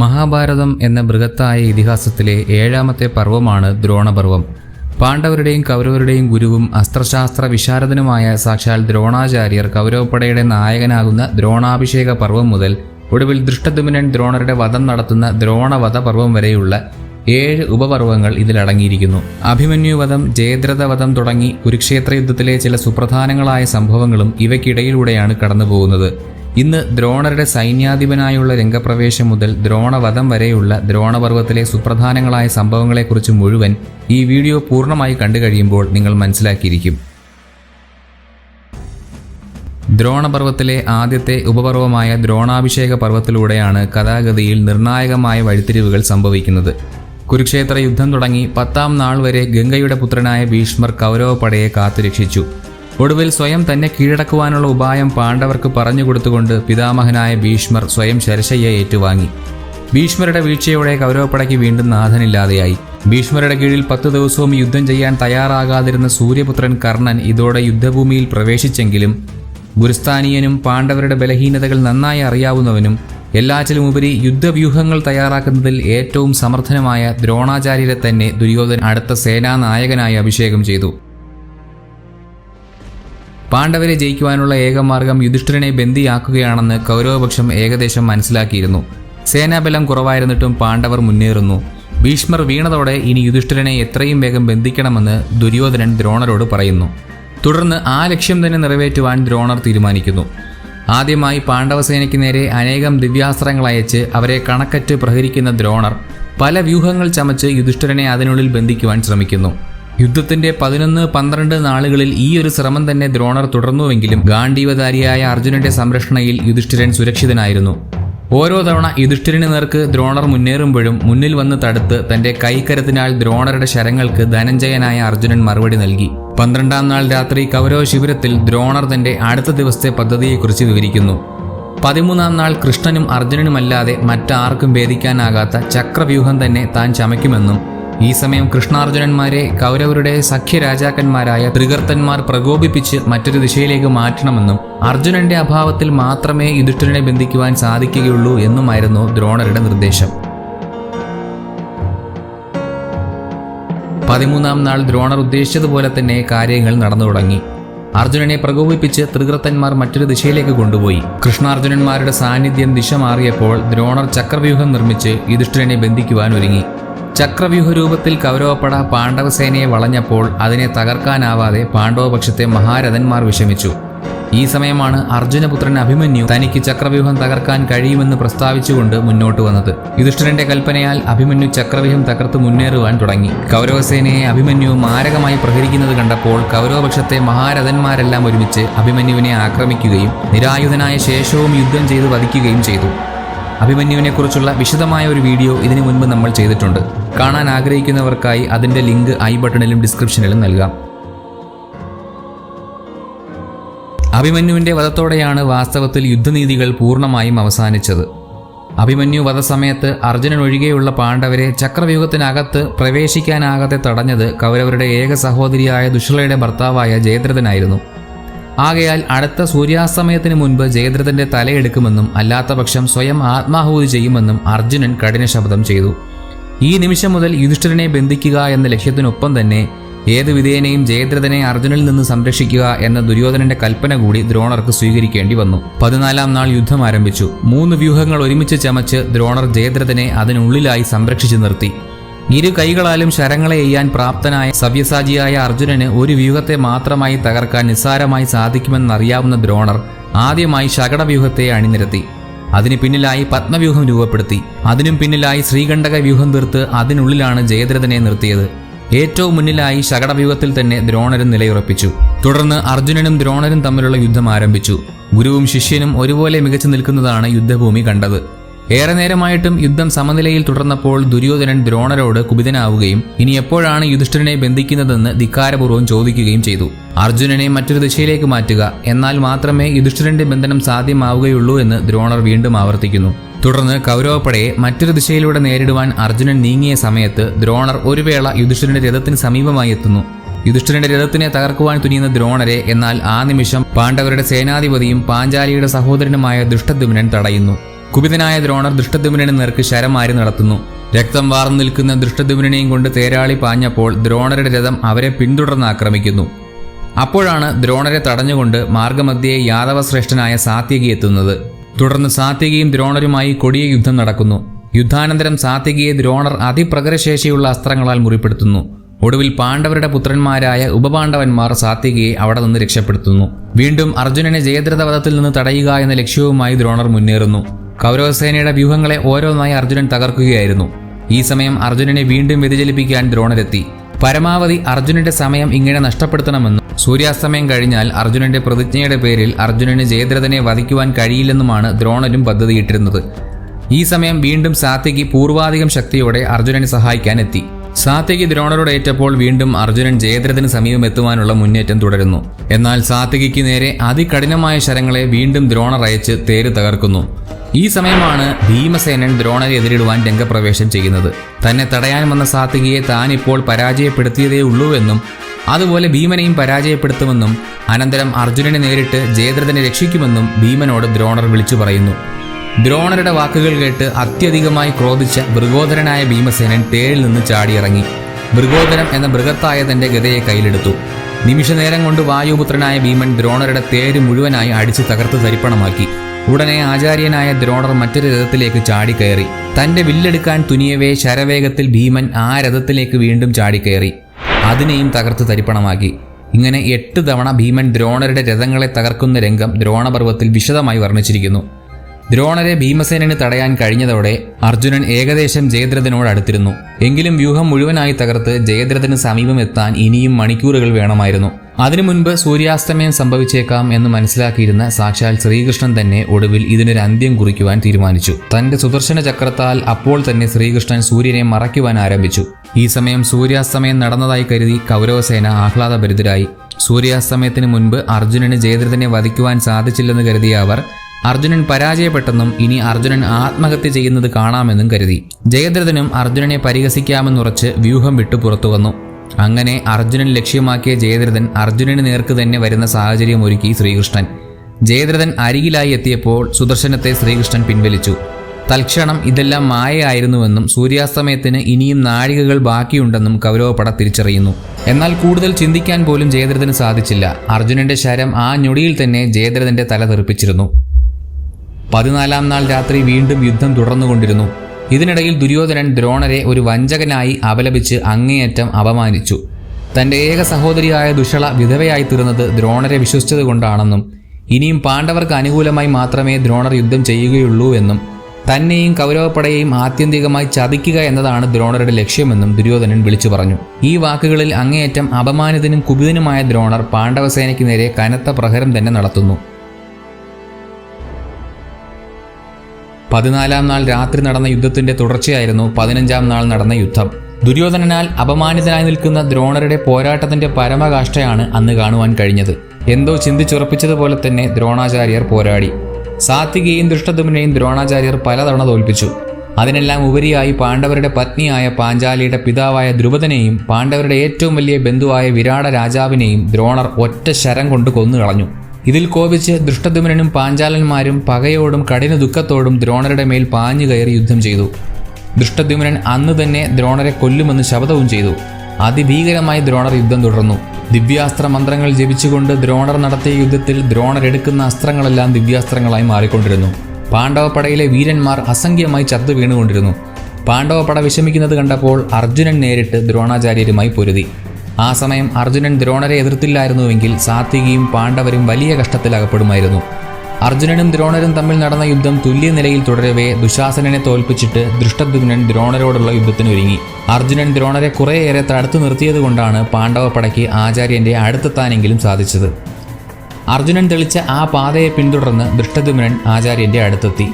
മഹാഭാരതം എന്ന ബൃഹത്തായ ഇതിഹാസത്തിലെ ഏഴാമത്തെ പർവമാണ് ദ്രോണപർവം പാണ്ഡവരുടെയും കൗരവരുടെയും ഗുരുവും അസ്ത്രശാസ്ത്ര വിശാരദനുമായ സാക്ഷാൽ ദ്രോണാചാര്യർ കൗരവപ്പടയുടെ നായകനാകുന്ന ദ്രോണാഭിഷേക പർവം മുതൽ ഒടുവിൽ ദൃഷ്ടദുമിനൻ ദ്രോണരുടെ വധം നടത്തുന്ന ദ്രോണവധ പർവം വരെയുള്ള ഏഴ് ഉപപർവങ്ങൾ ഇതിലടങ്ങിയിരിക്കുന്നു. അഭിമന്യുവധം ജയദ്രഥവധം തുടങ്ങി കുരുക്ഷേത്ര യുദ്ധത്തിലെ ചില സുപ്രധാനങ്ങളായ സംഭവങ്ങളും ഇവയ്ക്കിടയിലൂടെയാണ് കടന്നുപോകുന്നത്. ഇന്ന് ദ്രോണരുടെ സൈന്യാധിപനായുള്ള രംഗപ്രവേശം മുതൽ ദ്രോണവധം വരെയുള്ള ദ്രോണപർവത്തിലെ സുപ്രധാനങ്ങളായ സംഭവങ്ങളെക്കുറിച്ച് മുഴുവൻ ഈ വീഡിയോ പൂർണമായി കണ്ടു കഴിയുമ്പോൾ നിങ്ങൾ മനസ്സിലാക്കിയിരിക്കും. ദ്രോണപർവത്തിലെ ആദ്യത്തെ ഉപപർവമായ ദ്രോണാഭിഷേക പർവത്തിലൂടെയാണ് കഥാഗതിയിൽ നിർണായകമായ വഴിത്തിരിവുകൾ സംഭവിക്കുന്നത്. കുരുക്ഷേത്ര യുദ്ധം തുടങ്ങി പത്താം നാൾ വരെ ഗംഗയുടെ പുത്രനായ ഭീഷ്മർ കൗരവപടയെ കാത്തുരക്ഷിച്ചു. ഒടുവിൽ സ്വയം തന്നെ കീഴടക്കുവാനുള്ള ഉപായം പാണ്ഡവർക്ക് പറഞ്ഞു കൊടുത്തുകൊണ്ട് പിതാമഹനായ ഭീഷ്മർ സ്വയം ശരശയ്യ ഏറ്റുവാങ്ങി. ഭീഷ്മരുടെ വീഴ്ചയോടെ കൗരവപ്പടയ്ക്ക് വീണ്ടും നാഥനില്ലാതെയായി. ഭീഷ്മരുടെ കീഴിൽ പത്ത് ദിവസവും യുദ്ധം ചെയ്യാൻ തയ്യാറാകാതിരുന്ന സൂര്യപുത്രൻ കർണൻ ഇതോടെ യുദ്ധഭൂമിയിൽ പ്രവേശിച്ചെങ്കിലും ഗുരുസ്ഥാനീയനും പാണ്ഡവരുടെ ബലഹീനതകൾ നന്നായി അറിയാവുന്നവനും എല്ലാറ്റിലുമുപരി യുദ്ധവ്യൂഹങ്ങൾ തയ്യാറാക്കുന്നതിൽ ഏറ്റവും സമർത്ഥനമായ ദ്രോണാചാര്യരെ തന്നെ ദുര്യോധൻ അടുത്ത സേനാനായകനായി അഭിഷേകം ചെയ്തു. പാണ്ഡവരെ ജയിക്കുവാനുള്ള ഏകമാർഗം യുധിഷ്ഠിരനെ ബന്ദിയാക്കുകയാണെന്ന് കൗരവപക്ഷം ഏകദേശം മനസ്സിലാക്കിയിരുന്നു. സേനാബലം കുറവായിരുന്നിട്ടും പാണ്ഡവർ മുന്നേറുന്നു. ഭീഷ്മർ വീണതോടെ ഇനി യുധിഷ്ഠിരനെ എത്രയും വേഗം ബന്ധിക്കണമെന്ന് ദുര്യോധനൻ ദ്രോണരോട് പറയുന്നു. തുടർന്ന് ആ ലക്ഷ്യം തന്നെ നിറവേറ്റുവാൻ ദ്രോണർ തീരുമാനിക്കുന്നു. ആദ്യമായി പാണ്ഡവസേനയ്ക്ക് നേരെ അനേകം ദിവ്യാസ്ത്രങ്ങൾ അയച്ച് അവരെ കണക്കറ്റ് പ്രഹരിക്കുന്ന ദ്രോണർ പല വ്യൂഹങ്ങൾ ചമച്ച് യുധിഷ്ഠിരനെ അതിനുള്ളിൽ ബന്ധിക്കുവാൻ ശ്രമിക്കുന്നു. യുദ്ധത്തിന്റെ പതിനൊന്ന് പന്ത്രണ്ട് നാളുകളിൽ ഈ ഒരു ശ്രമം തന്നെ ദ്രോണർ തുടർന്നുവെങ്കിലും ഗാന്ധീവധാരിയായ അർജുനന്റെ സംരക്ഷണയിൽ യുധിഷ്ഠിരൻ സുരക്ഷിതനായിരുന്നു. ഓരോ തവണ യുധിഷ്ഠിരന് നേർക്ക് ദ്രോണർ മുന്നേറുമ്പോഴും മുന്നിൽ വന്ന് തടുത്ത് തന്റെ കൈക്കരത്തിനാൽ ദ്രോണരുടെ ശരങ്ങൾക്ക് ധനഞ്ജയനായ അർജുനൻ മറുപടി നൽകി. പന്ത്രണ്ടാം നാൾ രാത്രി കൗരവ ശിബിരത്തിൽ ദ്രോണർ തന്റെ അടുത്ത ദിവസത്തെ പദ്ധതിയെക്കുറിച്ച് വിവരിക്കുന്നു. പതിമൂന്നാം നാൾ കൃഷ്ണനും അർജുനനുമല്ലാതെ മറ്റാർക്കും ഭേദിക്കാനാകാത്ത ചക്രവ്യൂഹം തന്നെ താൻ ചമയ്ക്കുമെന്നും ഈ സമയം കൃഷ്ണാർജുനന്മാരെ കൗരവരുടെ സഖ്യരാജാക്കന്മാരായ ത്രികർത്തന്മാർ പ്രകോപിപ്പിച്ച് മറ്റൊരു ദിശയിലേക്ക് മാറ്റണമെന്നും അർജുനന്റെ അഭാവത്തിൽ മാത്രമേ യുധിഷ്ഠിരനെ ബന്ധിക്കുവാൻ സാധിക്കുകയുള്ളൂ എന്നുമായിരുന്നു ദ്രോണരുടെ നിർദ്ദേശം. പതിമൂന്നാം നാൾ ദ്രോണർ ഉദ്ദേശിച്ചതുപോലെ തന്നെ കാര്യങ്ങൾ നടന്നു തുടങ്ങി. അർജുനനെ പ്രകോപിപ്പിച്ച് ത്രികൃത്തന്മാർ മറ്റൊരു ദിശയിലേക്ക് കൊണ്ടുപോയി. കൃഷ്ണാർജുനന്മാരുടെ സാന്നിധ്യം ദിശ മാറിയപ്പോൾ ദ്രോണർ ചക്രവ്യൂഹം നിർമ്മിച്ച് യുധിഷ്ഠിരനെ ബന്ധിക്കുവാൻ ഒരുങ്ങി. ചക്രവ്യൂഹ രൂപത്തിൽ കൗരവപ്പട പാണ്ഡവസേനയെ വളഞ്ഞപ്പോൾ അതിനെ തകർക്കാനാവാതെ പാണ്ഡവപക്ഷത്തെ മഹാരഥന്മാർ വിഷമിച്ചു. ഈ സമയമാണ് അർജുനപുത്രൻ അഭിമന്യു തനിക്ക് ചക്രവ്യൂഹം തകർക്കാൻ കഴിയുമെന്ന് പ്രസ്താവിച്ചുകൊണ്ട് മുന്നോട്ട് വന്നത്. യുധിഷ്ഠിരന്റെ കൽപ്പനയാൽ അഭിമന്യു ചക്രവ്യൂഹം തകർത്ത് മുന്നേറുവാൻ തുടങ്ങി. കൗരവസേനയെ അഭിമന്യു മാരകമായി പ്രഹരിക്കുന്നത് കണ്ടപ്പോൾ കൗരവപക്ഷത്തെ മഹാരഥന്മാരെല്ലാം ഒരുമിച്ച് അഭിമന്യുവിനെ ആക്രമിക്കുകയും നിരായുധനായ ശേഷവും യുദ്ധം ചെയ്ത് വധിക്കുകയും ചെയ്തു. അഭിമന്യുവിനെക്കുറിച്ചുള്ള വിശദമായ ഒരു വീഡിയോ ഇതിനു മുൻപ് നമ്മൾ ചെയ്തിട്ടുണ്ട്. കാണാൻ ആഗ്രഹിക്കുന്നവർക്കായി അതിന്റെ ലിങ്ക് ഐ ബട്ടണിലും ഡിസ്ക്രിപ്ഷനിലും നൽകാം. അഭിമന്യുവിന്റെ വധത്തോടെയാണ് വാസ്തവത്തിൽ യുദ്ധനീതികൾ പൂർണമായും അവസാനിച്ചത്. അഭിമന്യു വധസമയത്ത് അർജുനൻ ഒഴികെയുള്ള പാണ്ഡവരെ ചക്രവ്യൂഹത്തിനകത്ത് പ്രവേശിക്കാനാകാതെ തടഞ്ഞത് കൗരവരുടെ ഏക സഹോദരിയായ ദുഷ്ളയുടെ ഭർത്താവായ ജയദ്രഥനായിരുന്നു. ആകയാൽ അടുത്ത സൂര്യാസ്തമയത്തിന് മുൻപ് ജയദ്രഥന്റെ തലയെടുക്കുമെന്നും അല്ലാത്തപക്ഷം സ്വയം ആത്മാഹൂതി ചെയ്യുമെന്നും അർജുനൻ കഠിന ശബ്ദം ചെയ്തു. ഈ നിമിഷം മുതൽ യുധിഷ്ഠിരനെ ബന്ധിക്കുക എന്ന ലക്ഷ്യത്തിനൊപ്പം തന്നെ ഏത് വിധേയനെയും ജയദ്രഥനെ അർജുനിൽ നിന്ന് സംരക്ഷിക്കുക എന്ന ദുര്യോധനന്റെ കൽപ്പന കൂടി ദ്രോണർക്ക് സ്വീകരിക്കേണ്ടി വന്നു. പതിനാലാം നാൾ യുദ്ധം ആരംഭിച്ചു. മൂന്ന് വ്യൂഹങ്ങൾ ഒരുമിച്ച് ചമച്ച് ദ്രോണർ ജയദ്രഥനെ അതിനുള്ളിലായി സംരക്ഷിച്ചു നിർത്തി. ഇരു കൈകളാലും ശരങ്ങളെ എയ്യാൻ പ്രാപ്തനായ സവ്യസാജിയായ അർജുനന് ഒരു വ്യൂഹത്തെ മാത്രമായി തകർക്കാൻ നിസ്സാരമായി സാധിക്കുമെന്നറിയാവുന്ന ദ്രോണർ ആദ്യമായി ശകടവ്യൂഹത്തെ അണിനിരത്തി. അതിന് പിന്നിലായി പത്മവ്യൂഹം രൂപപ്പെടുത്തി. അതിനും പിന്നിലായി ശ്രീകണ്ഠക വ്യൂഹം തീർത്ത് അതിനുള്ളിലാണ് ജയദ്രഥനെ നിർത്തിയത്. ഏറ്റവും മുന്നിലായി ശകടവ്യൂഹത്തിൽ തന്നെ ദ്രോണരും നിലയുറപ്പിച്ചു. തുടർന്ന് അർജുനനും ദ്രോണരും തമ്മിലുള്ള യുദ്ധം ആരംഭിച്ചു. ഗുരുവും ശിഷ്യനും ഒരുപോലെ മികച്ചു നിൽക്കുന്നതാണ് യുദ്ധഭൂമി കണ്ടത്. ഏറെ നേരമായിട്ടും യുദ്ധം സമനിലയിൽ തുടർന്നപ്പോൾ ദുര്യോധനൻ ദ്രോണരോട് കുപിതനാവുകയും ഇനി എപ്പോഴാണ് യുധിഷ്ഠിരനെ ബന്ധിക്കുന്നതെന്ന് ധിക്കാരപൂർവം ചോദിക്കുകയും ചെയ്തു. അർജുനനെ മറ്റൊരു ദിശയിലേക്ക് മാറ്റുക എന്നാൽ മാത്രമേ യുധിഷ്ഠിരന്റെ ബന്ധനം സാധ്യമാവുകയുള്ളൂ എന്ന് ദ്രോണർ വീണ്ടും ആവർത്തിക്കുന്നു. തുടർന്ന് കൗരവപ്പടയെ മറ്റൊരു ദിശയിലൂടെ നേരിടുവാൻ അർജുനൻ നീങ്ങിയ സമയത്ത് ദ്രോണർ ഒരു വേള യുധിഷ്ഠിരന്റെ രഥത്തിന് സമീപമായി എത്തുന്നു. യുധിഷ്ഠിരന്റെ രഥത്തിനെ തകർക്കുവാൻ തുനിയുന്ന ദ്രോണരെ എന്നാൽ ആ നിമിഷം പാണ്ഡവരുടെ സേനാധിപതിയും പാഞ്ചാലിയുടെ സഹോദരനുമായ ദുഷ്ടദ്യുമ്നൻ തടയുന്നു. കുപിതനായ ദ്രോണർ ദൃഷ്ടദ്യുമ്നന് നേർക്ക് ശരമാരി നടത്തുന്നു. രക്തം വാർന്നു നിൽക്കുന്ന ദൃഷ്ടദ്യുമ്നെയും കൊണ്ട് തേരാളി പാഞ്ഞപ്പോൾ ദ്രോണരുടെ രഥം അവരെ പിന്തുടർന്ന് ആക്രമിക്കുന്നു. അപ്പോഴാണ് ദ്രോണരെ തടഞ്ഞുകൊണ്ട് മാർഗമധ്യേ യാദവശ്രേഷ്ഠനായ സാത്യകി എത്തുന്നത്. തുടർന്ന് സാത്യകിയും ദ്രോണരുമായി കൊടിയ യുദ്ധം നടക്കുന്നു. യുദ്ധാനന്തരം സാത്യകിയെ ദ്രോണർ അതിപ്രകരശേഷിയുള്ള അസ്ത്രങ്ങളാൽ മുറിപ്പെടുത്തുന്നു. ഒടുവിൽ പാണ്ഡവരുടെ പുത്രന്മാരായ ഉപപാണ്ഡവന്മാർ സാത്യകിയെ അവിടെ നിന്ന് രക്ഷപ്പെടുത്തുന്നു. വീണ്ടും അർജുനനെ ജയദ്രഥവധത്തിൽ നിന്ന് തടയുക എന്ന ലക്ഷ്യവുമായി ദ്രോണർ മുന്നേറുന്നു. കൗരവസേനയുടെ വ്യൂഹങ്ങളെ ഓരോന്നായി അർജുനൻ തകർക്കുകയായിരുന്നു. ഈ സമയം അർജുനനെ വീണ്ടും വ്യതിചലിപ്പിക്കാൻ ദ്രോണരെത്തി. പരമാവധി അർജുനന്റെ സമയം ഇങ്ങനെ നഷ്ടപ്പെടുത്തണമെന്നും സൂര്യാസ്തമയം കഴിഞ്ഞാൽ അർജുനന്റെ പ്രതിജ്ഞയുടെ പേരിൽ അർജുനന് ജയദ്രഥനെ വധിക്കുവാൻ കഴിയില്ലെന്നുമാണ് ദ്രോണരും പദ്ധതിയിട്ടിരുന്നത്. ഈ സമയം വീണ്ടും സാത്യകി പൂർവാധികം ശക്തിയോടെ അർജുനനെ സഹായിക്കാൻ എത്തി സാത്യകി ദ്രോണരോട് ഏറ്റപ്പോൾ വീണ്ടും അർജുനൻ ജയദ്രഥന് സമീപം എത്തുവാനുള്ള മുന്നേറ്റം തുടരുന്നു. എന്നാൽ സാത്വികിക്ക് നേരെ അതികഠിനമായ ശരങ്ങളെ വീണ്ടും ദ്രോണർ അയച്ച് തേര് തകർക്കുന്നു. ഈ സമയമാണ് ഭീമസേനൻ ദ്രോണരെ എതിരിടുവാൻ രംഗപ്രവേശം ചെയ്യുന്നത്. തന്നെ തടയാൻ വന്ന സാത്വികിയെ താൻ ഇപ്പോൾ പരാജയപ്പെടുത്തിയതേ ഉള്ളൂവെന്നും അതുപോലെ ഭീമനെയും പരാജയപ്പെടുത്തുമെന്നും അനന്തരം അർജുനനെ നേരിട്ട് ജയദ്രഥനെ രക്ഷിക്കുമെന്നും ഭീമനോട് ദ്രോണർ വിളിച്ചു പറയുന്നു. ദ്രോണരുടെ വാക്കുകൾ കേട്ട് അത്യധികമായി ക്രോധിച്ച മൃഗോധരനായ ഭീമസേനൻ തേഴിൽ നിന്ന് ചാടിയിറങ്ങി. മൃഗോധരം എന്ന മൃഗത്തായ തന്റെ ഗതയെ കയ്യിലെടുത്തു. നിമിഷനേരം കൊണ്ട് വായുപുത്രനായ ഭീമൻ ദ്രോണരുടെ തേര് മുഴുവനായി അടിച്ചു തകർത്ത് തരിപ്പണമാക്കി. ഉടനെ ആചാര്യനായ ദ്രോണർ മറ്റൊരു രഥത്തിലേക്ക് ചാടിക്കയറി. തന്റെ വില്ലെടുക്കാൻ തുനിയവേ ശരവേഗത്തിൽ ഭീമൻ ആ രഥത്തിലേക്ക് വീണ്ടും ചാടിക്കയറി. അതിനെയും തകർത്ത് തരിപ്പണമാക്കി. ഇങ്ങനെ എട്ട് തവണ ഭീമൻ ദ്രോണരുടെ രഥങ്ങളെ തകർക്കുന്ന രംഗം ദ്രോണപർവത്തിൽ വിശദമായി വർണിച്ചിരിക്കുന്നു. ദ്രോണരെ ഭീമസേനന് തടയാൻ കഴിഞ്ഞതോടെ അർജുനൻ ഏകദേശം ജയദ്രഥനോട് അടുത്തിരുന്നു എങ്കിലും വ്യൂഹം മുഴുവനായി തകർത്ത് ജയദ്രഥന് സമീപമെത്താൻ ഇനിയും മണിക്കൂറുകൾ വേണമായിരുന്നു. അതിനു മുൻപ് സൂര്യാസ്തമയം സംഭവിച്ചേക്കാം എന്ന് മനസ്സിലാക്കിയിരുന്ന സാക്ഷാൽ ശ്രീകൃഷ്ണൻ തന്നെ ഒടുവിൽ ഇതിനൊരു അന്ത്യം കുറിക്കുവാൻ തീരുമാനിച്ചു. തന്റെ സുദർശന ചക്രത്താൽ അപ്പോൾ തന്നെ ശ്രീകൃഷ്ണൻ സൂര്യനെ മറയ്ക്കുവാൻ ആരംഭിച്ചു. ഈ സമയം സൂര്യാസ്തമയം നടന്നതായി കരുതി കൗരവസേന ആഹ്ലാദഭരിതരായി. സൂര്യാസ്തമയത്തിന് മുൻപ് അർജുനന് ജയദ്രഥനെ വധിക്കുവാൻ സാധിച്ചില്ലെന്ന് കരുതിയ അവർ അർജുനൻ പരാജയപ്പെട്ടെന്നും ഇനി അർജുനൻ ആത്മഹത്യ ചെയ്യുന്നത് കാണാമെന്നും കരുതി. ജയദ്രഥനും അർജുനനെ പരിഹസിക്കാമെന്നുറച്ച് വ്യൂഹം വിട്ടു പുറത്തു വന്നു. അങ്ങനെ അർജുനൻ ലക്ഷ്യമാക്കിയ ജയദ്രഥൻ അർജുനന് നേർക്ക് തന്നെ വരുന്ന സാഹചര്യം ഒരുക്കി ശ്രീകൃഷ്ണൻ. ജയദ്രഥൻ അരികിലായി എത്തിയപ്പോൾ സുദർശനത്തെ ശ്രീകൃഷ്ണൻ പിൻവലിച്ചു. തൽക്ഷണം ഇതെല്ലാം മായയായിരുന്നുവെന്നും സൂര്യാസ്തമയത്തിന് ഇനിയും നാഴികകൾ ബാക്കിയുണ്ടെന്നും കൗരവപ്പട തിരിച്ചറിയുന്നു. എന്നാൽ കൂടുതൽ ചിന്തിക്കാൻ പോലും ജയദ്രഥന് സാധിച്ചില്ല. അർജുനന്റെ ശരം ആ ഞൊടിയിൽ തന്നെ ജയദ്രഥന്റെ തല തെറിപ്പിച്ചിരുന്നു. പതിനാലാം നാൾ രാത്രി വീണ്ടും യുദ്ധം തുടർന്നുകൊണ്ടിരുന്നു. ഇതിനിടയിൽ ദുര്യോധനൻ ദ്രോണരെ ഒരു വഞ്ചകനായി അപലപിച്ച് അങ്ങേയറ്റം അപമാനിച്ചു. തന്റെ ഏക സഹോദരിയായ ദുഷള വിധവയായി തീർന്നത് ദ്രോണരെ വിശ്വസിച്ചതുകൊണ്ടാണെന്നും ഇനിയും പാണ്ഡവർക്ക് അനുകൂലമായി മാത്രമേ ദ്രോണർ യുദ്ധം ചെയ്യുകയുള്ളൂ എന്നും തന്നെയും കൗരവപ്പടയെയും ആത്യന്തികമായി ചതിക്കുക എന്നതാണ് ദ്രോണരുടെ ലക്ഷ്യമെന്നും ദുര്യോധനൻ വിളിച്ചു പറഞ്ഞു. ഈ വാക്കുകളിൽ അങ്ങേയറ്റം അപമാനിതനും കുപിതനുമായ ദ്രോണർ പാണ്ഡവസേനയ്ക്ക് നേരെ കനത്ത പ്രഹരം തന്നെ നടത്തുന്നു. പതിനാലാം നാൾ രാത്രി നടന്ന യുദ്ധത്തിന്റെ തുടർച്ചയായിരുന്നു പതിനഞ്ചാം നാൾ നടന്ന യുദ്ധം. ദുര്യോധനനാൽ അപമാനിതനായി നിൽക്കുന്ന ദ്രോണരുടെ പോരാട്ടത്തിന്റെ പരമകാഷ്ഠയാണ് അന്ന് കാണുവാൻ കഴിഞ്ഞത്. എന്തോ ചിന്തിച്ചുറപ്പിച്ചതുപോലെ തന്നെ ദ്രോണാചാര്യർ പോരാടി. സാത്വികയും ദൃഷ്ടദുമനെയും ദ്രോണാചാര്യർ പലതവണ തോൽപ്പിച്ചു. അതിനെല്ലാം ഉപരിയായി പാണ്ഡവരുടെ പത്നിയായ പാഞ്ചാലിയുടെ പിതാവായ ദ്രുപദനെയും പാണ്ഡവരുടെ ഏറ്റവും വലിയ ബന്ധുവായ വിരാട രാജാവിനെയും ദ്രോണർ ഒറ്റ ശരം കൊണ്ട് കൊന്നുകളഞ്ഞു. ഇതിൽ കോപിച്ച് ദൃഷ്ടദുമനും പാഞ്ചാലന്മാരും പകയോടും കഠിന ദുഃഖത്തോടും ദ്രോണരുടെ മേൽ പാഞ്ഞു കയറി യുദ്ധം ചെയ്തു. ദൃഷ്ടദ്യുമനൻ അന്ന് തന്നെ ദ്രോണരെ കൊല്ലുമെന്ന് ശപഥവും ചെയ്തു. അതിഭീകരമായി ദ്രോണർ യുദ്ധം തുടർന്നു. ദിവ്യാസ്ത്ര മന്ത്രങ്ങൾ ജപിച്ചുകൊണ്ട് ദ്രോണർ നടത്തിയ യുദ്ധത്തിൽ ദ്രോണർ എടുക്കുന്ന അസ്ത്രങ്ങളെല്ലാം ദിവ്യാസ്ത്രങ്ങളായി മാറിക്കൊണ്ടിരുന്നു. പാണ്ഡവപ്പടയിലെ വീരന്മാർ അസംഖ്യമായി ചത്തു വീണുകൊണ്ടിരുന്നു. പാണ്ഡവപ്പട വിഷമിക്കുന്നത് കണ്ടപ്പോൾ അർജുനൻ നേരിട്ട് ദ്രോണാചാര്യരുമായി പൊരുതി. ആ സമയം അർജുനൻ ദ്രോണരെ എതിർത്തില്ലായിരുന്നുവെങ്കിൽ സാത്വികിയും പാണ്ഡവരും വലിയ കഷ്ടത്തിലകപ്പെടുമായിരുന്നു അർജുനനും ദ്രോണരും തമ്മിൽ നടന്ന യുദ്ധം തുല്യ നിലയിൽ തുടരവേ ദുശാസനനെ തോൽപ്പിച്ചിട്ട് ദൃഷ്ടദ്യുമ്നൻ ദ്രോണരോടുള്ള യുദ്ധത്തിനൊരുങ്ങി അർജുനൻ ദ്രോണരെ കുറേയേറെ തടുത്തു നിർത്തിയതുകൊണ്ടാണ് പാണ്ഡവപ്പടയ്ക്ക് ആചാര്യന്റെ അടുത്തെത്താനെങ്കിലും സാധിച്ചത്. അർജുനൻ തെളിച്ച ആ പാതയെ പിന്തുടർന്ന് ദൃഷ്ടദ്യുമ്നൻ ആചാര്യന്റെ അടുത്തെത്തി.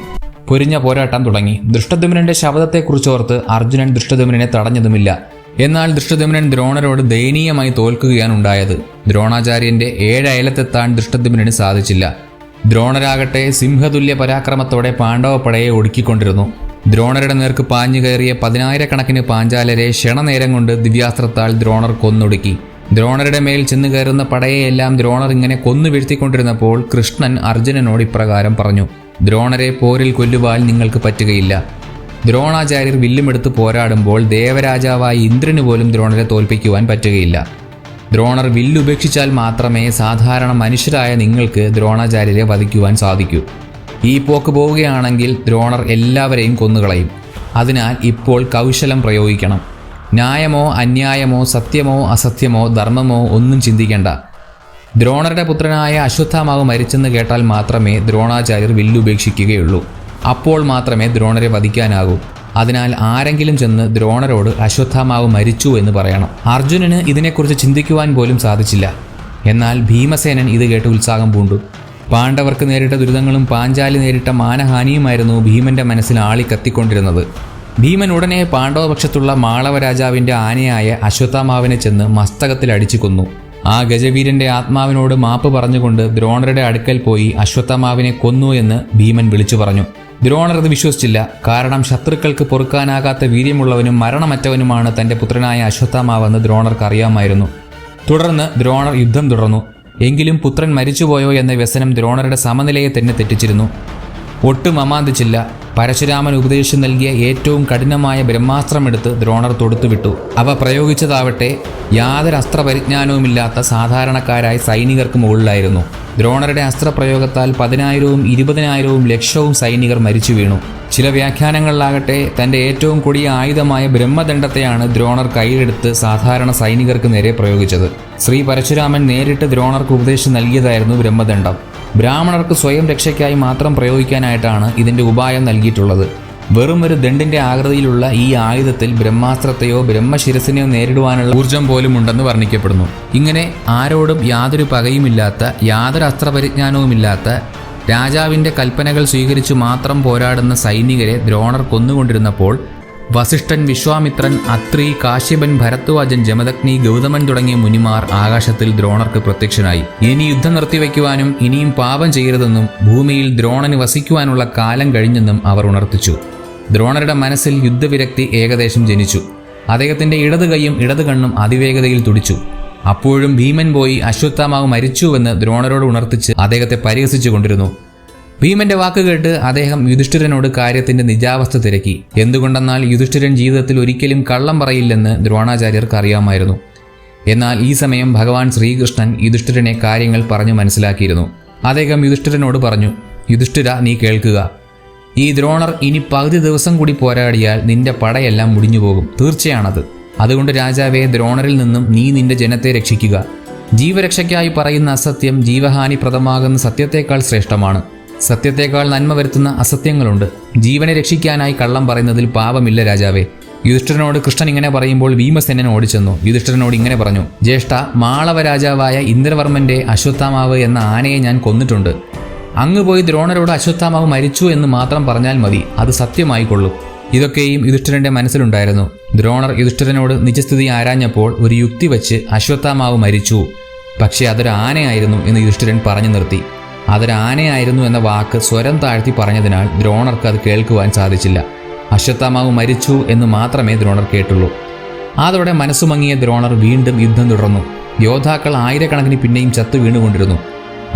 പൊരിഞ്ഞ പോരാട്ടം തുടങ്ങി. ദൃഷ്ടദ്യുമ്നന്റെ ശബ്ദത്തെക്കുറിച്ചോർത്ത് അർജുനൻ ദൃഷ്ടദ്യുമ്നനെ തടഞ്ഞതുമില്ല. എന്നാൽ ദൃഷ്ടദമനൻ ദ്രോണരോട് ദയനീയമായി തോൽക്കുകയാണ് ഉണ്ടായത്. ദ്രോണാചാര്യന്റെ ഏഴ് അയലത്തെത്താൻ ദൃഷ്ടദ്യുമ്നന് സാധിച്ചില്ല. ദ്രോണരാകട്ടെ സിംഹതുല്യ പരാക്രമത്തോടെ പാണ്ഡവപ്പടയെ ഒടുക്കിക്കൊണ്ടിരുന്നു. ദ്രോണരുടെ നേർക്ക് പാഞ്ഞു കയറിയ പതിനായിരക്കണക്കിന് പാഞ്ചാലരെ ക്ഷണനേരം കൊണ്ട് ദിവ്യാസ്ത്രത്താൽ ദ്രോണർ കൊന്നൊടുക്കി. ദ്രോണരുടെ മേൽ ചെന്ന് കയറുന്ന പടയെയെല്ലാം ദ്രോണർ ഇങ്ങനെ കൊന്നു വീഴ്ത്തിക്കൊണ്ടിരുന്നപ്പോൾ കൃഷ്ണൻ അർജുനനോട് ഇപ്രകാരം പറഞ്ഞു ദ്രോണരെ പോരിൽ കൊല്ലുവാൻ നിങ്ങൾക്ക് പറ്റുകയില്ല. ദ്രോണാചാര്യർ വില്ലുമെടുത്ത് പോരാടുമ്പോൾ ദേവരാജാവായ ഇന്ദ്രന് പോലും ദ്രോണരെ തോൽപ്പിക്കുവാൻ പറ്റുകയില്ല. ദ്രോണർ വില്ലുപേക്ഷിച്ചാൽ മാത്രമേ സാധാരണ മനുഷ്യരായ നിങ്ങൾക്ക് ദ്രോണാചാര്യരെ വധിക്കുവാൻ സാധിക്കൂ. ഈ പോക്ക് പോവുകയാണെങ്കിൽ ദ്രോണർ എല്ലാവരെയും കൊന്നുകളയും. അതിനാൽ ഇപ്പോൾ കൗശലം പ്രയോഗിക്കണം. ന്യായമോ അന്യായമോ സത്യമോ അസത്യമോ ധർമ്മമോ ഒന്നും ചിന്തിക്കേണ്ട. ദ്രോണരുടെ പുത്രനായ അശ്വത്ഥാമാവ് മരിച്ചെന്ന് കേട്ടാൽ മാത്രമേ ദ്രോണാചാര്യർ വില്ലുപേക്ഷിക്കുകയുള്ളൂ. അപ്പോൾ മാത്രമേ ദ്രോണരെ വധിക്കാനാകൂ. അതിനാൽ ആരെങ്കിലും ചെന്ന് ദ്രോണരോട് അശ്വത്ഥാമാവ് മരിച്ചു എന്ന് പറയണം. അർജുനന് ഇതിനെക്കുറിച്ച് ചിന്തിക്കുവാൻ പോലും സാധിച്ചില്ല. എന്നാൽ ഭീമസേനൻ ഇത് കേട്ട് ഉത്സാഹം പൂണ്ടു. പാണ്ഡവർക്ക് നേരിട്ട ദുരിതങ്ങളും പാഞ്ചാലി നേരിട്ട മാനഹാനിയുമായിരുന്നു ഭീമന്റെ മനസ്സിൽ ആളി കത്തിക്കൊണ്ടിരുന്നത്. ഭീമൻ ഉടനെ പാണ്ഡവപക്ഷത്തുള്ള മാളവരാജാവിന്റെ ആനയായ അശ്വത്ഥാമാവിനെ ചെന്ന് മസ്തകത്തിൽ അടിച്ചു കൊന്നു. ആ ഗജവീരന്റെ ആത്മാവിനോട് മാപ്പ് പറഞ്ഞുകൊണ്ട് ദ്രോണരുടെ അടുക്കൽ പോയി അശ്വത്ഥാമാവിനെ കൊന്നു എന്ന് ഭീമൻ വിളിച്ചു പറഞ്ഞു. ദ്രോണർ അത് വിശ്വസിച്ചില്ല. കാരണം ശത്രുക്കൾക്ക് പൊറുക്കാനാകാത്ത വീര്യമുള്ളവനും മരണമറ്റവനുമാണ് തന്റെ പുത്രനായ അശ്വത്ഥാമാവെന്ന് ദ്രോണർക്ക് അറിയാമായിരുന്നു. തുടർന്ന് ദ്രോണർ യുദ്ധം തുടർന്നു. എങ്കിലും പുത്രൻ മരിച്ചുപോയോ എന്ന വ്യസനം ദ്രോണരുടെ സമനിലയെ തന്നെ തെറ്റിച്ചിരുന്നു. ഒട്ടും അമാന്തിച്ചില്ല. പരശുരാമൻ ഉപദേശം നൽകിയ ഏറ്റവും കഠിനമായ ബ്രഹ്മാസ്ത്രമെടുത്ത് ദ്രോണർ തൊടുത്തുവിട്ടു. അവ പ്രയോഗിച്ചതാവട്ടെ യാതൊരു അസ്ത്രപരിജ്ഞാനവുമില്ലാത്ത സാധാരണക്കാരായ സൈനികർക്ക് മുകളിലായിരുന്നു. ദ്രോണരുടെ അസ്ത്രപ്രയോഗത്താൽ പതിനായിരവും ഇരുപതിനായിരവും ലക്ഷവും സൈനികർ മരിച്ചു വീണു. ചില വ്യാഖ്യാനങ്ങളിലാകട്ടെ തന്റെ ഏറ്റവും കൊടിയ ആയുധമായ ബ്രഹ്മദണ്ഡത്തെയാണ് ദ്രോണർ കയ്യിലെടുത്ത് സാധാരണ സൈനികർക്ക് നേരെ പ്രയോഗിച്ചത്. ശ്രീ പരശുരാമൻ നേരിട്ട് ദ്രോണർക്ക് ഉപദേശം നൽകിയതായിരുന്നു ബ്രഹ്മദണ്ഡം. ബ്രാഹ്മണർക്ക് സ്വയം രക്ഷയ്ക്കായി മാത്രം പ്രയോഗിക്കാനായിട്ടാണ് ഇതിന്റെ ഉപായം നൽകിയിട്ടുള്ളത്. വെറും ഒരു ദണ്ഡിന്റെ ആകൃതിയിലുള്ള ഈ ആയുധത്തിൽ ബ്രഹ്മാസ്ത്രത്തെയോ ബ്രഹ്മശിരസിനെയോ നേരിടുവാനുള്ള ഊർജം പോലും ഉണ്ടെന്ന് വർണിക്കപ്പെടുന്നു. ഇങ്ങനെ ആരോടും യാതൊരു പകയുമില്ലാത്ത യാതൊരു അസ്ത്രപരിജ്ഞാനവുമില്ലാത്ത രാജാവിന്റെ കൽപ്പനകൾ സ്വീകരിച്ചു മാത്രം പോരാടുന്ന സൈനികരെ ദ്രോണർ കൊന്നുകൊണ്ടിരുന്നപ്പോൾ വസിഷ്ഠൻ വിശ്വാമിത്രൻ അത്രി കാശ്യപൻ ഭരത്വാജൻ ജമദഗ്നി ഗൗതമൻ തുടങ്ങിയ മുനിമാർ ആകാശത്തിൽ ദ്രോണർക്ക് പ്രത്യക്ഷനായി. ഇനി യുദ്ധം നിർത്തിവെക്കുവാനും ഇനിയും പാപം ചെയ്യരുതെന്നും ഭൂമിയിൽ ദ്രോണന് വസിക്കുവാനുള്ള കാലം കഴിഞ്ഞെന്നും അവർ ഉണർത്തിച്ചു. ദ്രോണരുടെ മനസ്സിൽ യുദ്ധവിരക്തി ഏകദേശം ജനിച്ചു. അദ്ദേഹത്തിന്റെ ഇടത് കൈയും ഇടത് കണ്ണും അതിവേഗതയിൽ തുടിച്ചു. അപ്പോഴും ഭീമൻ പോയി അശ്വത്ഥാമാവ് മരിച്ചുവെന്ന് ദ്രോണരോട് ഉണർത്തിച്ച് അദ്ദേഹത്തെ പരിഹസിച്ചു കൊണ്ടിരുന്നു ഭീമന്റെ വാക്ക് കേട്ട് അദ്ദേഹം യുധിഷ്ഠിരനോട് കാര്യത്തിന്റെ നിജാവസ്ഥ തിരക്കി. എന്തുകൊണ്ടെന്നാൽ യുധിഷ്ഠിരൻ ജീവിതത്തിൽ ഒരിക്കലും കള്ളം പറയില്ലെന്ന് ദ്രോണാചാര്യർക്ക് അറിയാമായിരുന്നു. എന്നാൽ ഈ സമയം ഭഗവാൻ ശ്രീകൃഷ്ണൻ യുധിഷ്ഠിരനെ കാര്യങ്ങൾ പറഞ്ഞു മനസ്സിലാക്കിയിരുന്നു. അദ്ദേഹം യുധിഷ്ഠിരനോട് പറഞ്ഞു യുധിഷ്ഠിര നീ കേൾക്കുക. ഈ ദ്രോണർ ഇനി പകുതി ദിവസം കൂടി പോരാടിയാൽ നിന്റെ പടയെല്ലാം മുടിഞ്ഞു പോകും. തീർച്ചയാണത്. അതുകൊണ്ട് രാജാവെ ദ്രോണറിൽ നിന്നും നീ നിന്റെ ജനത്തെ രക്ഷിക്കുക. ജീവരക്ഷയ്ക്കായി പറയുന്ന അസത്യം ജീവഹാനിപ്രദമാകുന്ന സത്യത്തേക്കാൾ ശ്രേഷ്ഠമാണ്. സത്യത്തേക്കാൾ നന്മ വരുത്തുന്ന അസത്യങ്ങളുണ്ട്. ജീവനെ രക്ഷിക്കാനായി കള്ളം പറയുന്നതിൽ പാപമില്ല രാജാവേ. യുധിഷ്ഠിരനോട് കൃഷ്ണൻ ഇങ്ങനെ പറയുമ്പോൾ ഭീമസേനൻ ഓടിച്ചെന്നു. യുധിഷ്ഠിരനോട് ഇങ്ങനെ പറഞ്ഞു ജ്യേഷ്ഠ മാളവ രാജാവായ ഇന്ദ്രവർമ്മന്റെ അശ്വത്ഥാമാവ് എന്ന ആനയെ ഞാൻ കൊന്നിട്ടുണ്ട്. അങ്ങ് പോയി ദ്രോണരോട് അശ്വത്ഥാമാവ് മരിച്ചു എന്ന് മാത്രം പറഞ്ഞാൽ മതി. അത് സത്യമായിക്കൊള്ളും. ഇതൊക്കെയും യുധിഷ്ഠിരന്റെ മനസ്സിലുണ്ടായിരുന്നു. ദ്രോണർ യുധിഷ്ഠിരനോട് നിജസ്ഥിതി ആരാഞ്ഞപ്പോൾ ഒരു യുക്തി വച്ച് അശ്വത്ഥാമാവ് മരിച്ചു. പക്ഷേ അതൊരു ആനയായിരുന്നു എന്ന് യുധിഷ്ഠിരൻ പറഞ്ഞു നിർത്തി. അതൊരു ആനയായിരുന്നു എന്ന വാക്ക് സ്വരം താഴ്ത്തി പറഞ്ഞതിനാൽ ദ്രോണർക്ക് അത് കേൾക്കുവാൻ സാധിച്ചില്ല. അശ്വത്ഥാമാവ് മരിച്ചു എന്ന് മാത്രമേ ദ്രോണർ കേട്ടുള്ളൂ. അതോടെ മനസ്സുമങ്ങിയ ദ്രോണർ വീണ്ടും യുദ്ധം തുടർന്നു. യോദ്ധാക്കൾ ആയിരക്കണക്കിന് പിന്നെയും ചത്തു വീണുകൊണ്ടിരുന്നു.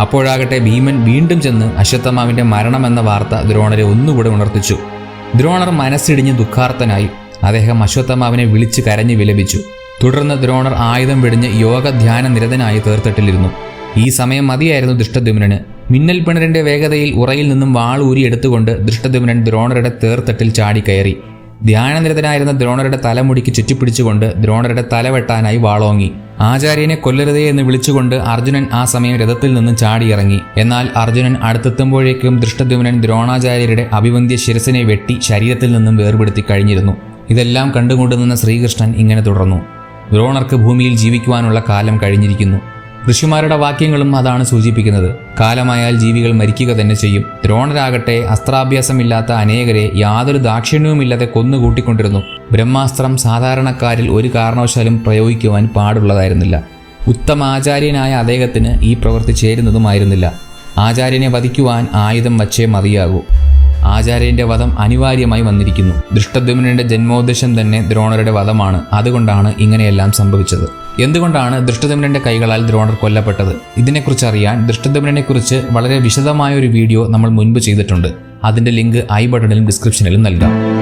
അപ്പോഴാകട്ടെ ഭീമൻ വീണ്ടും ചെന്ന് അശ്വത്ഥമാവിന്റെ മരണമെന്ന വാർത്ത ദ്രോണരെ ഒന്നുകൂടെ ഉണർത്തിച്ചു. ദ്രോണർ മനസ്സിടിഞ്ഞ് ദുഃഖാർത്തനായി. അദ്ദേഹം അശ്വത്ഥമാവിനെ വിളിച്ച് കരഞ്ഞു വിലപിച്ചു. തുടർന്ന് ദ്രോണർ ആയുധം വെടിഞ്ഞ് യോഗ ധ്യാന നിരതനായി തീർത്തിട്ടിലിരുന്നു ഈ സമയം മതിയായിരുന്നു ദൃഷ്ടദ്യുമ്നന്. മിന്നൽ പിണരന്റെ വേഗതയിൽ ഉറയിൽ നിന്നും വാളൂരി എടുത്തുകൊണ്ട് ദൃഷ്ടദ്യുമ്നൻ ദ്രോണരുടെ തേർത്തട്ടിൽ ചാടിക്കയറി ധ്യാനനിരതനായിരുന്ന ദ്രോണരുടെ തലമുടിക്ക് ചുറ്റിപ്പിടിച്ചുകൊണ്ട് ദ്രോണരുടെ തലവെട്ടാനായി വാളോങ്ങി. ആചാര്യനെ കൊല്ലരുതേ എന്ന് വിളിച്ചുകൊണ്ട് അർജുനൻ ആ സമയം രഥത്തിൽ നിന്നും ചാടിയിറങ്ങി. എന്നാൽ അർജുനൻ അടുത്തെത്തുമ്പോഴേക്കും ദൃഷ്ടദ്യുമ്നൻ ദ്രോണാചാര്യരുടെ അഭിവന്ധ്യ ശിരസിനെ വെട്ടി ശരീരത്തിൽ നിന്നും വേർപെടുത്തി കഴിഞ്ഞിരുന്നു. ഇതെല്ലാം കണ്ടുകൊണ്ടു നിന്ന ശ്രീകൃഷ്ണൻ ഇങ്ങനെ തുടർന്നു. ദ്രോണർക്ക് ഭൂമിയിൽ ജീവിക്കുവാനുള്ള കാലം കഴിഞ്ഞിരിക്കുന്നു. ഋഷിമാരുടെ വാക്യങ്ങളും അതാണ് സൂചിപ്പിക്കുന്നത്. കാലമായാൽ ജീവികൾ മരിക്കുക തന്നെ ചെയ്യും. ദ്രോണരാകട്ടെ അസ്ത്രാഭ്യാസമില്ലാത്ത അനേകരെ യാതൊരു ദാക്ഷിണ്യവുമില്ലാതെ കൊന്നുകൂട്ടിക്കൊണ്ടിരുന്നു. ബ്രഹ്മാസ്ത്രം സാധാരണക്കാരിൽ ഒരു കാരണവശാലും പ്രയോഗിക്കുവാൻ പാടുള്ളതായിരുന്നില്ല. ഉത്തമ ആചാര്യനായ അദ്ദേഹത്തിന് ഈ പ്രവൃത്തി ചേരുന്നതുമായിരുന്നില്ല. ആചാര്യനെ വധിക്കുവാൻ ആയുധം വച്ചേ മതിയാകൂ. ആചാര്യന്റെ വധം അനിവാര്യമായി വന്നിരിക്കുന്നു. ദൃഷ്ടദ്യുമ്നന്റെ ജന്മോദ്ദേശം തന്നെ ദ്രോണരുടെ വധമാണ്. അതുകൊണ്ടാണ് ഇങ്ങനെയെല്ലാം സംഭവിച്ചത്. എന്തുകൊണ്ടാണ് ദൃഷ്ടദ്യുമ്നന്റെ കൈകളാൽ ദ്രോണർ കൊല്ലപ്പെട്ടത്? ഇതിനെക്കുറിച്ച് അറിയാൻ ദൃഷ്ടദ്യുമ്നനെക്കുറിച്ച് വളരെ വിശദമായ ഒരു വീഡിയോ നമ്മൾ മുൻപ് ചെയ്തിട്ടുണ്ട്. അതിന്റെ ലിങ്ക് ഐ ബട്ടണിലും ഡിസ്ക്രിപ്ഷനിലും നൽകാം.